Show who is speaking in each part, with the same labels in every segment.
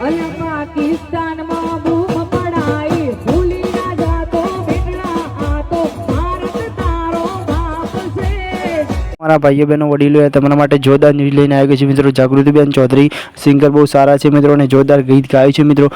Speaker 1: અલ્યા પાકિસ્તાનમાં
Speaker 2: મારા ભાઈઓ બહેનો વડીલો તમારા માટે જોરદાર ન્યૂઝ લઈને આવ્યો છે. મિત્રો, જાગૃતિબેન ચૌધરી, સિંગર બહુ સારા છે મિત્રો અને જોરદાર ગીત ગાયું છે મિત્રો.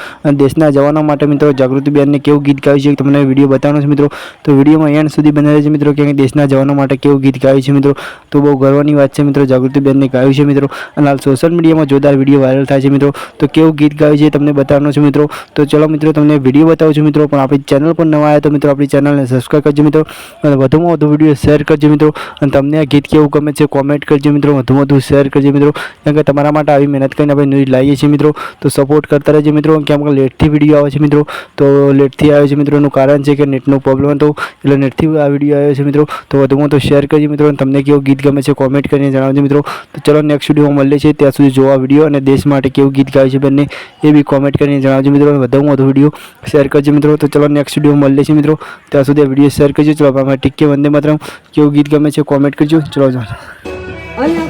Speaker 2: દેશના જવાનો માટે મિત્રો, જાગૃતિબેનને કેવું ગીત ગાયું છે તમને વીડિયો બતાવવાનો છે મિત્રો. તો વિડીયોમાં એન્ડ સુધી બનાવે છે મિત્રો કે દેશના જવાનો માટે કેવું ગીત ગાયું છે મિત્રો. તો બહુ ગર્વની વાત છે મિત્રો, જાગૃતિબેનને ગાયું છે મિત્રો. અને હાલ સોશિયલ મીડિયામાં જોરદાર વીડિયો વાયરલ થાય છે મિત્રો. તો કેવું ગીત ગાયું છે તમને બતાવવાનું છે મિત્રો. તો ચલો મિત્રો, તમને વીડિયો બતાવું છું મિત્રો, પણ આપણી ચેનલ પર નવા આવ્યા તો મિત્રો, આપણી ચેનલને સબસ્ક્રાઈબ કરજો મિત્રો. અને વધુમાં વધુ વીડિયો શેર કરજો મિત્રો. અને તમને આ ગીત કેવું ગમે છે કોમેન્ટ કરજો મિત્રો, વધુમાં વધુ શેર કરજો મિત્રો. કેમ કે તમારા માટે આવી મહેનત કરીને આપણે ન્યૂઝ લાવીએ છીએ મિત્રો. તો સપોર્ટ કરતા રહેજો મિત્રો. કેમ કે લેટથી વીડિયો આવે છે મિત્રો. તો લેટથી આવે છે મિત્રો એનું કારણ છે કે નેટનો પ્રોબ્લેમ હતો. એટલે નેટથી આ વીડિયો આવ્યો છે મિત્રો. તો વધુમાં તો શેર કરજો મિત્રો. તમને કેવું ગીત ગમે છે કોમેન્ટ કરીને જણાવજો મિત્રો. તો ચલો નેક્સ્ટ વિડીયોમાં મળીએ છીએ. ત્યાં સુધી જોવા વીડિયો અને દેશ માટે કેવું ગીત ગાય છે બંને, એ બી કોમેન્ટ કરીને જણાવજો મિત્રો. વધુમાં વધુ વીડિયો શેર કરજો મિત્રો. તો ચલો નેક્સ્ટ વીડિયો મળીએ છીએ મિત્રો. ત્યાં સુધી વીડિયો શેર કરજો. ચલો આપણા ટીકે વંદે માત્ર કેવું ગીત ગમે છે કોમેન્ટ કરજો. ચલો જો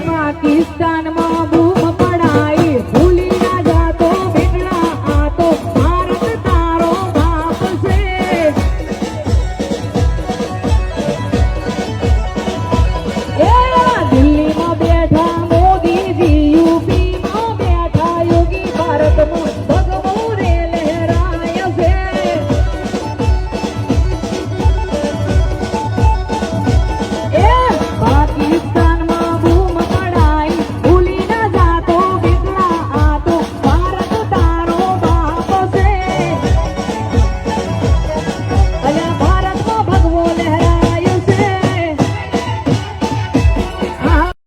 Speaker 1: પાકિસ્તાનમાં બૂમ પડાઈ. જાતો બેટડા આ ભારત તારો બાપ છે.